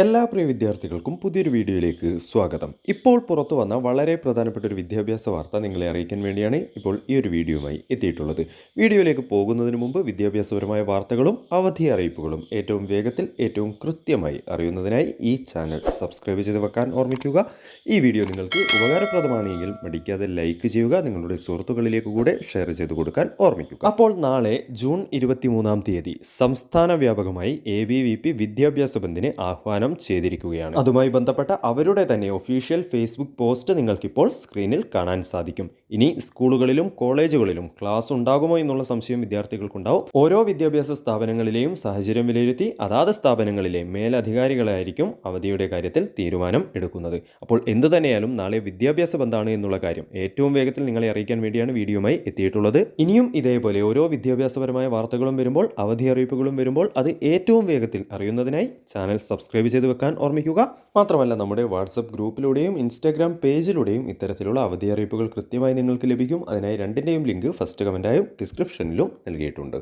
എല്ലാ പ്രിയ വിദ്യാർത്ഥികൾക്കും പുതിയൊരു വീഡിയോയിലേക്ക് സ്വാഗതം. ഇപ്പോൾ പുറത്തു വന്ന വളരെ പ്രധാനപ്പെട്ട ഒരു വിദ്യാഭ്യാസ വാർത്ത നിങ്ങളെ അറിയിക്കാൻ വേണ്ടിയാണ് ഇപ്പോൾ ഈ ഒരു വീഡിയോയുമായി എത്തിയിട്ടുള്ളത്. വീഡിയോയിലേക്ക് പോകുന്നതിന് മുമ്പ് വിദ്യാഭ്യാസപരമായ വാർത്തകളും അവധി അറിയിപ്പുകളും ഏറ്റവും വേഗത്തിൽ ഏറ്റവും കൃത്യമായി അറിയുന്നതിനായി ഈ ചാനൽ സബ്സ്ക്രൈബ് ചെയ്ത് വെക്കാൻ ഓർമ്മിക്കുക. ഈ വീഡിയോ നിങ്ങൾക്ക് ഉപകാരപ്രദമാണെങ്കിൽ മടിക്കാതെ ലൈക്ക് ചെയ്യുക നിങ്ങളുടെ സുഹൃത്തുക്കളിലേക്ക് കൂടെ ഷെയർ ചെയ്ത് കൊടുക്കാൻ ഓർമ്മിക്കുക. അപ്പോൾ നാളെ ജൂൺ ഇരുപത്തിമൂന്നാം തീയതി സംസ്ഥാന വ്യാപകമായി എ വിദ്യാഭ്യാസ ബന്ദിന് ആഹ്വാനം ചെയ്തിരിക്കുകയാണ്. അതുമായി ബന്ധപ്പെട്ട അവരുടെ തന്നെ ഒഫീഷ്യൽ ഫേസ്ബുക്ക് പോസ്റ്റ് നിങ്ങൾക്കിപ്പോൾ സ്ക്രീനിൽ കാണാൻ സാധിക്കും. ഇനി സ്കൂളുകളിലും കോളേജുകളിലും ക്ലാസ് ഉണ്ടാകുമോ എന്നുള്ള സംശയം വിദ്യാർത്ഥികൾക്കുണ്ടാവും. ഓരോ വിദ്യാഭ്യാസ സ്ഥാപനങ്ങളിലെയും സാഹചര്യം വിലയിരുത്തി അതാത് സ്ഥാപനങ്ങളിലെ മേലധികാരികളായിരിക്കും അവധിയുടെ കാര്യത്തിൽ തീരുമാനം എടുക്കുന്നത്. അപ്പോൾ എന്തു തന്നെയാലും നാളെ വിദ്യാഭ്യാസ ബന്ധാണ് എന്നുള്ള കാര്യം ഏറ്റവും വേഗത്തിൽ നിങ്ങളെ അറിയിക്കാൻ വേണ്ടിയാണ് വീഡിയോയുമായി എത്തിയിട്ടുള്ളത്. ഇനിയും ഇതേപോലെ ഓരോ വിദ്യാഭ്യാസപരമായ വാർത്തകളും വരുമ്പോൾ അവധി അറിയിപ്പുകളും വരുമ്പോൾ അത് ഏറ്റവും വേഗത്തിൽ അറിയുന്നതിനായി ചാനൽ സബ്സ്ക്രൈബ് ചെയ്ത് വെക്കാൻ ഓർമ്മിക്കുക. മാത്രമല്ല നമ്മുടെ വാട്സപ്പ് ഗ്രൂപ്പിലൂടെയും ഇൻസ്റ്റാഗ്രാം പേജിലൂടെയും ഇത്തരത്തിലുള്ള അവധി അറിയിപ്പുകൾ കൃത്യമായി നിങ്ങൾക്ക് ലഭിക്കും. അതിനായി രണ്ടിന്റെയും ലിങ്ക് ഫസ്റ്റ് കമന്റായും ഡിസ്ക്രിപ്ഷനിലും നൽകിയിട്ടുണ്ട്.